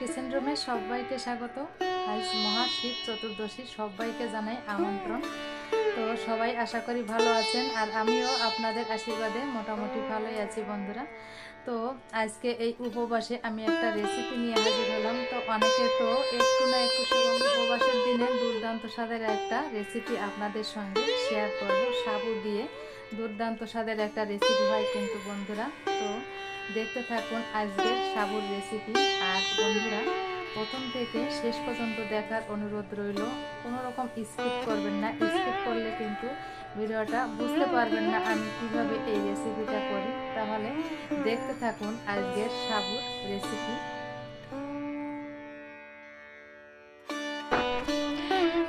Kitchen রুমে সবাইকে স্বাগত। আজ মহাশিব চতুর্দশী, সবাইকে জানাই আমন্ত্রণ। তো সবাই আশা করি ভালো আছেন, আর আমিও আপনাদের আশীর্বাদে মোটামুটি ভালোই আছি বন্ধুরা। তো আজকে এই উপবাসে আমি একটা রেসিপি নিয়ে হাজির হলাম। তো অনেকে তো একটু না একটু সেরকম উপবাসের দিনে দুর্দান্ত স্বাদের একটা রেসিপি আপনাদের সঙ্গে শেয়ার করব। সাবু দিয়ে দুর্দান্ত স্বাদের একটা রেসিপি হয় কিন্তু বন্ধুরা। তো দেখতে থাকুন আজকের সাবুর রেসিপি আর বন্ধুরা, প্রথম থেকে শেষ পর্যন্ত দেখার অনুরোধ রইল, কোনো রকম স্কিপ করবেন না। স্কিপ করলে কিন্তু ভিডিওটা বুঝতে পারবেন না আমি কীভাবে এই রেসিপিটা করি। তাহলে দেখতে থাকুন আজকের সাবুর রেসিপি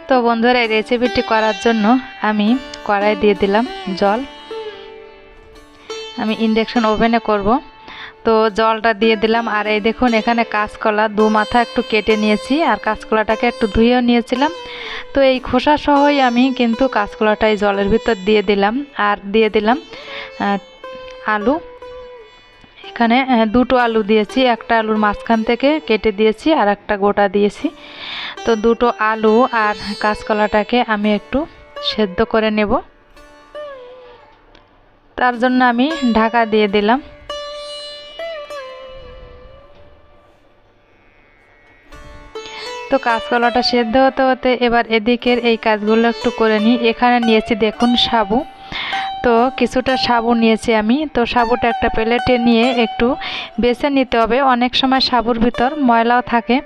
তো বন্ধুরা, এই রেসিপিটি করার জন্য আমি কড়াই দিয়ে দিলাম জল। আমি ইন্ডাকশন ওভেনে করব। তো জলটা দিয়ে দিলাম। আর এই দেখুন, এখানে কাঁচকলা দু মাথা একটু কেটে নিয়েছি, আর কাঁচকলাটাকে একটু ধুয়েও নিয়েছিলাম। তো এই খোসা সহই আমি কিন্তু কাঁচকলাটা এই জলের ভিতর দিয়ে দিলাম। আর দিয়ে দিলাম আলু। এখানে দুটো আলু দিয়েছি। একটা আলুর মাঝখান থেকে কেটে দিয়েছি, আর একটা গোটা দিয়েছি। তো দুটো আলু আর কাঁচকলাটাকে আমি একটু সেদ্ধ করে নেব। তার জন্য আমি ঢাকা দিয়ে দিলাম। তো কাঁচকলাটা সেদ্ধ হতে হতে এবার এদিকের এই কাজগুলো একটু করে নিই। এখানে নিয়েছি দেখুন সাবু। তো কিছুটা সাবু নিয়েছি আমি। তো সাবুটা একটা প্লেটে নিয়ে একটু বেছে নিতে হবে। অনেক সময় সাবুর ভিতর ময়লাও থাকে।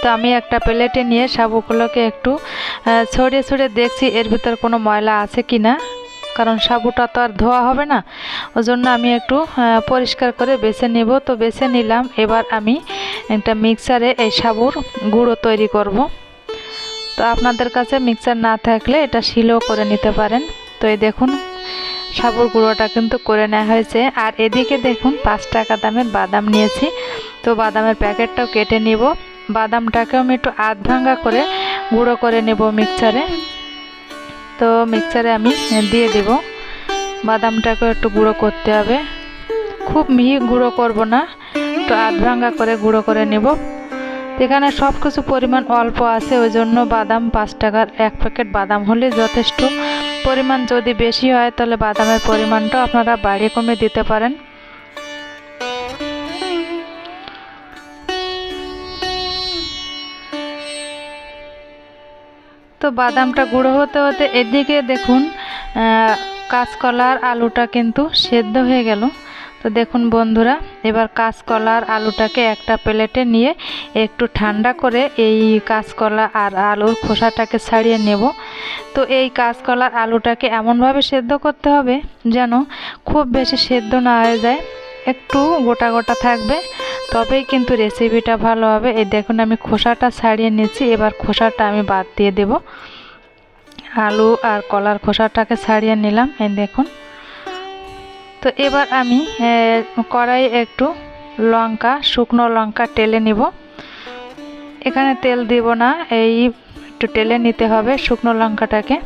তো আমি একটা প্লেটে নিয়ে সাবুগুলোকে একটু ছড়িয়ে ছড়িয়ে দেখছি এর ভিতর কোনো ময়লা আছে কি না কারণ সাবুটা তো আর ধোয়া হবে না। ওই জন্য আমি একটু পরিষ্কার করে বেছে নেব। তো বেছে নিলাম, এবার আমি একটা মিক্সারে এই সাবুর গুঁড়ো তৈরি করব। তো আপনাদের কাছে মিক্সার না থাকলে এটা শিলও করে নিতে পারেন। তো এই দেখুন, সাবুর গুঁড়োটা কিন্তু করে নেওয়া হয়েছে। আর এদিকে দেখুন, পাঁচ টাকা দামের বাদাম নিয়েছি। তো বাদামের প্যাকেটটাও কেটে নিব। বাদামটাকেও আমি একটু আধ ভাঙ্গা করে গুঁড়ো করে নেব মিক্সারে। তো মিক্সারে আমি দিয়ে দেব। বাদামটাকেও একটু গুঁড়ো করতে হবে। খুব মিহি গুঁড়ো করব না তো আধ ভাঙ্গা করে গুঁড়ো করে নেব। এখানে সব কিছু পরিমাণ অল্প আছে, ওই জন্য বাদাম পাঁচ টাকার এক প্যাকেট বাদাম হলে যথেষ্ট। পরিমাণ যদি বেশি হয়, তাহলে বাদামের পরিমাণটাও আপনারা বাড়িয়ে কমে দিতে পারেন। তো বাদামটা গুঁড়ো হতে হতে এদিকে দেখুন কাঁচকলার আলুটা কিন্তু সেদ্ধ হয়ে গেল। তো দেখুন বন্ধুরা, এবার কাঁচকলার আলুটাকে একটা প্লেটে নিয়ে একটু ঠান্ডা করে এই কাঁচকলা আর আলুর খোসাটাকে ছাড়িয়ে নেব। তো এই কাঁচকলার আলুটাকে এমনভাবে সেদ্ধ করতে হবে যেন খুব বেশি সেদ্ধ না হয়ে যায়, একটু গোটা গোটা থাকবে। তবেই কিন্তু রেসিপিটা ভালো হবে। এই দেখুন, আমি খোসাটা ছাড়িয়ে নিয়েছি এবার খোসাটা আমি বাদ দিয়ে দেব। আলু আর কলার খোসাটাকে ছাড়িয়ে নিলাম। এই দেখুন। তো এবার আমি কড়াই একটু লঙ্কা, শুকনো লঙ্কা টেলে নিব। এখানে তেল দিব না, এই একটু টেলে নিতে হবে শুকনো লঙ্কাটাকে।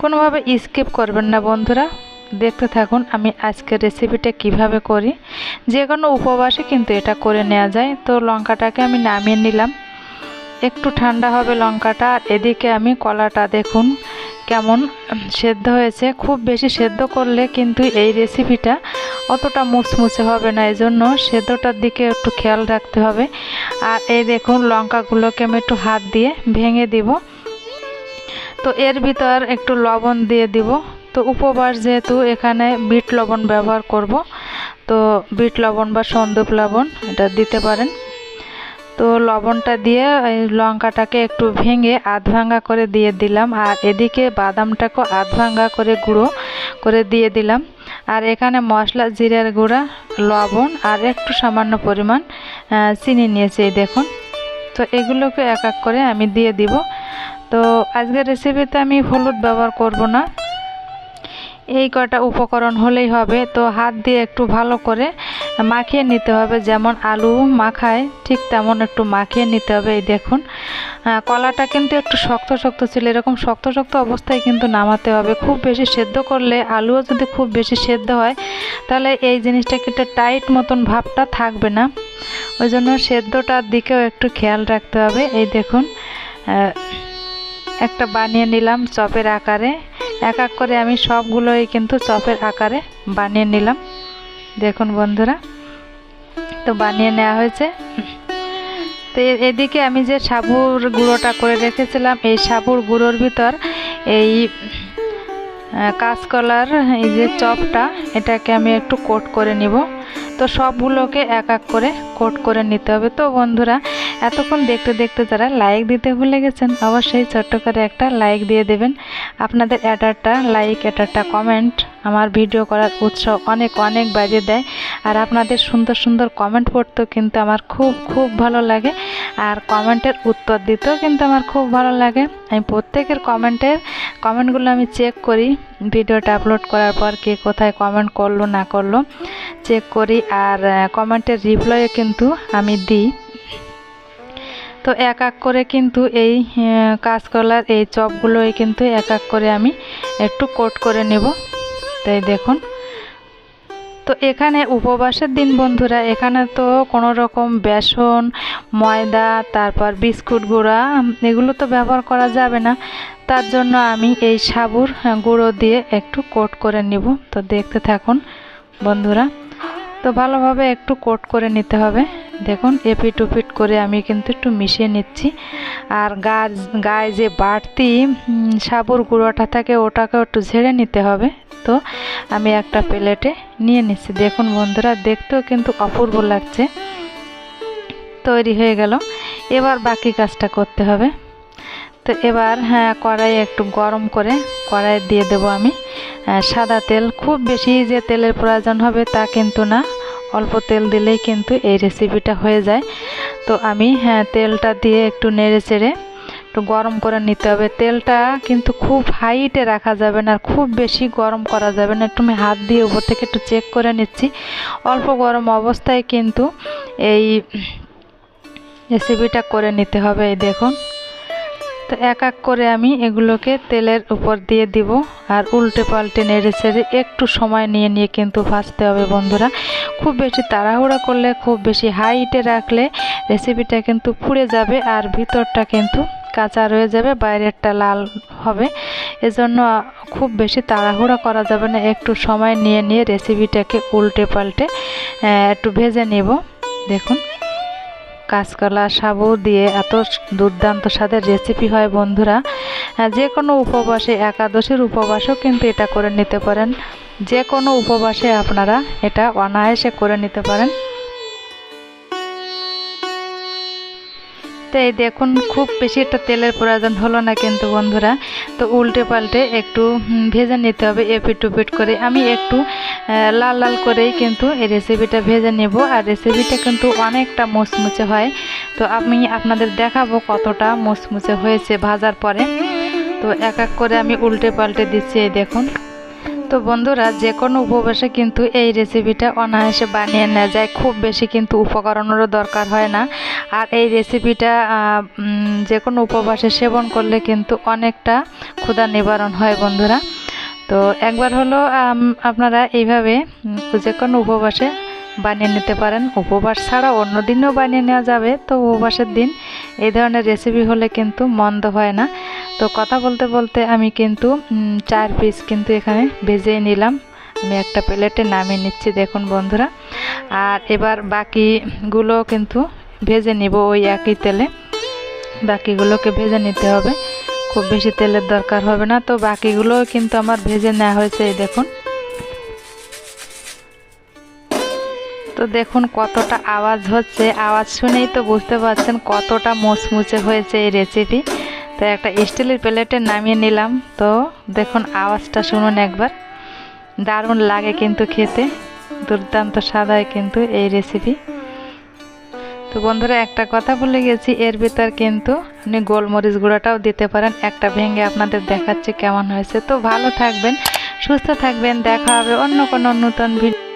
কোনোভাবে স্কিপ করবেন না বন্ধুরা। দেখতে থাকুন আমি আজকের রেসিপিটা কীভাবে করি। যে কোনো উপবাসে কিন্তু এটা করে নেওয়া যায়। তো লঙ্কাটাকে আমি নামিয়ে নিলাম। একটু ঠান্ডা হবে লঙ্কাটা। আর এদিকে আমি কলাটা দেখুন কেমন সেদ্ধ হয়েছে। খুব বেশি সেদ্ধ করলে কিন্তু এই রেসিপিটা অতটা মুচমুচে হবে না। এই জন্য সেদ্ধটার দিকে একটু খেয়াল রাখতে হবে। আর এই দেখুন লঙ্কাগুলোকে আমি একটু হাত দিয়ে ভেঙে দিব। তো এর ভিতর একটু লবণ দিয়ে দিব। তো উপবাস যেহেতু এখানে বিট লবণ ব্যবহার করব, তো বিট লবণ বা সন্দুপ লবণ এটা দিতে পারেন। তো লবণটা দিয়ে লঙ্কাটাকে একটু ভেঙে আধ ভাঙ্গা করে দিয়ে দিলাম, আর এদিকে বাদামটাকেও আধ ভাঙ্গা করে গুঁড়ো করে দিয়ে দিলাম। আর এখানে মশলা, জিরের গুঁড়া, লবণ আর একটু সামান্য পরিমাণ চিনি নিয়েছি, এই দেখুন। তো এগুলোকে এক এক করে আমি দিয়ে দিব। তো আজকের রেসিপিতে আমি হলুদ ব্যবহার করব না। এই কটা উপকরণ হলেই হবে। তো হাত দিয়ে একটু ভালো করে মাখিয়ে নিতে হবে। যেমন আলু মাখায় ঠিক তেমন একটু মাখিয়ে নিতে হবে। এই দেখুন কলাটা কিন্তু একটু শক্ত শক্ত ছিল। এরকম শক্ত শক্ত অবস্থায় কিন্তু নামাতে হবে। খুব বেশি সেদ্ধ করলে আলুও যদি খুব বেশি সেদ্ধ হয়, তাহলে এই জিনিসটা কিন্তু টাইট মতন ভাবটা থাকবে না। ওই জন্য সেদ্ধটার দিকেও একটু খেয়াল রাখতে হবে। এই দেখুন একটা বানিয়ে নিলাম চপের আকারে। এক এক করে আমি সবগুলোই কিন্তু চপের আকারে বানিয়ে নিলাম। দেখুন বন্ধুরা, তো বানিয়ে নেওয়া হয়েছে। তো এদিকে আমি যে সাবুর গুঁড়োটা করে রেখেছিলাম, এই সাবুর গুঁড়োর ভিতর এই কাঁচকলার এই যে চপটা, এটাকে আমি একটু কোট করে নিব। তো সবগুলোকে এক এক করে কোট করে নিতে হবে। তো বন্ধুরা এতক্ষণ দেখতে দেখতে যারা লাইক দিতে ভুলে গেছেন, অবশ্যই ছোট্ট করে একটা লাইক দিয়ে দেবেন। আপনাদের একটা লাইক একটা কমেন্ট আমার ভিডিও করার উৎসাহ অনেক অনেক বাড়িয়ে দেয়। আর আপনাদের সুন্দর সুন্দর কমেন্ট পড়তেও কিন্তু আমার খুব খুব ভালো লাগে। আর কমেন্টের উত্তর দিতেও কিন্তু আমার খুব ভালো লাগে। আমি প্রত্যেকের কমেন্টের কমেন্টগুলো আমি চেক করি। ভিডিওটা আপলোড করার পর কে কোথায় কমেন্ট করল, না করল চেক করি। আর কমেন্টের রিপ্লাইও কিন্তু আমি দিই। তো এক এক করে কিন্তু এই কাঁচকলার এই চপগুলোই কিন্তু এক এক করে আমি একটু কোট করে নেব। তাই দেখুন। তো এখানে উপবাসের দিন বন্ধুরা, এখানে তো কোনো রকম বেসন, ময়দা, তারপর বিস্কুট গুঁড়া, এগুলো তো ব্যবহার করা যাবে না। তার জন্য আমি এই সাবুর গুঁড়ো দিয়ে একটু কোট করে নিব। তো দেখতে থাকুন বন্ধুরা। তো ভালোভাবে একটু কোট করে নিতে হবে। দেখুন এপিট উপিট করে আমি কিন্তু একটু মিশিয়ে নিচ্ছি। আর গাছ, গায়ে যে বাড়তি সাবুর গুঁড়োটা থাকে ওটাকে একটু ঝেড়ে নিতে হবে। তো আমি একটা প্লেটে নিয়ে নিচ্ছি। দেখুন বন্ধুরা, দেখতেও কিন্তু অপূর্ব লাগছে। তৈরি হয়ে গেল। এবার বাকি কাজটা করতে হবে। তো এবার হ্যাঁ কড়াই একটু গরম করে কড়াই দিয়ে দেবো আমি সাদা তেল। খুব বেশি যে তেলের প্রয়োজন হবে তা কিন্তু না। অল্প তেল দিলেই কিন্তু এই রেসিপিটা হয়ে যায়। তো আমি হ্যাঁ তেলটা দিয়ে একটু নেড়ে চেড়ে একটু গরম করে নিতে হবে। তেলটা কিন্তু খুব হাইটে রাখা যাবে না, আর খুব বেশি গরম করা যাবে না। একটু আমি হাত দিয়ে উপর থেকে একটু চেক করে নিচ্ছি। অল্প গরম অবস্থায় কিন্তু এই রেসিপিটা করে নিতে হবে, এই দেখুন। তো এক এক করে আমি এগুলোকে তেলের উপর দিয়ে দিব আর উল্টে পাল্টে নেড়ে ছেড়ে একটু সময় নিয়ে নিয়ে কিন্তু ভাজতে হবে বন্ধুরা। খুব বেশি তাড়াহুড়া করলে, খুব বেশি হাইটে রাখলে রেসিপিটা কিন্তু পুড়ে যাবে আর ভিতরটা কিন্তু কাঁচা রয়ে যাবে, বাইরেরটা লাল হবে। এজন্য খুব বেশি তাড়াহুড়া করা যাবে না, একটু সময় নিয়ে নিয়ে রেসিপিটাকে উল্টে পাল্টে একটু ভেজে নেব। দেখুন। কাঁচকলা, সাবু দিয়ে এত দুর্দান্ত স্বাদের রেসিপি হয় বন্ধুরা। যে কোনো উপবাসে, একাদশীর উপবাসও কিন্তু এটা করে নিতে পারেন। যে কোনো উপবাসে আপনারা এটা অনায়াসে করে নিতে পারেন। তো এই দেখুন খুব বেশি একটা তেলের প্রয়োজন হলো না কিন্তু বন্ধুরা। তো উল্টে পাল্টে একটু ভেজে নিতে হবে এপিট টুপিট করে। আমি একটু লাল লাল করেই কিন্তু এই রেসিপিটা ভেজে নেব। আর রেসিপিটা কিন্তু অনেকটা মুচমুচে হয়। তো আমি আপনাদের দেখাবো কতটা মুচমুচে হয়েছে ভাজার পরে। তো এক এক করে আমি উল্টে পাল্টে দিচ্ছি এই দেখুন। তো বন্ধুরা, যে কোনো উপবাসে কিন্তু এই রেসিপিটা অনায়াসে বানিয়ে নেওয়া যায়। খুব বেশি কিন্তু উপকরণেরও দরকার হয় না। আর এই রেসিপিটা যে কোনো উপবাসে সেবন করলে কিন্তু অনেকটা ক্ষুধা নিবারণ হয় বন্ধুরা। তো একবার হলো আপনারা এইভাবে যে কোনো উপবাসে বানিয়ে নিতে পারেন। উপবাস ছাড়া অন্য দিনও বানিয়ে নেওয়া যাবে। তো উপবাসের দিন এই ধরনের রেসিপি হলে কিন্তু মন্দ হয় না। তো কথা বলতে বলতে আমি কিন্তু চার পিস কিন্তু এখানে ভেজে নিলাম। আমি একটা প্লেটে নামিয়ে নিচ্ছি, দেখুন বন্ধুরা। আর এবার বাকিগুলো কিন্তু ভেজে নিব ওই একই তেলে। বাকিগুলোকে ভেজে নিতে হবে। খুব বেশি তেলের দরকার হবে না। তো বাকিগুলো কিন্তু আমার ভেজে নেওয়া হয়েছে, এই দেখুন। তো দেখুন কতটা আওয়াজ হচ্ছে। আওয়াজ শুনেই তো বুঝতে পারছেন কতটা মুচমুচে হয়েছে এই রেসিপি তো একটা স্টিলের প্লেটে নামিয়ে নিলাম। তো দেখুন, আওয়াজটা শুনুন একবার। দারুণ লাগে কিন্তু খেতে। দুর্দান্ত সাদায় কিন্তু এই রেসিপি তো বন্ধুরা, একটা কথা বলে গেছি। এর ভিতর কিন্তু আপনি গোলমরিচ গুঁড়োটাও দিতে পারেন। একটা ভেঙে আপনাদের দেখাচ্ছে কেমন হয়েছে। তো ভালো থাকবেন, সুস্থ থাকবেন। দেখা হবে অন্য কোনো নতুন ভিডিও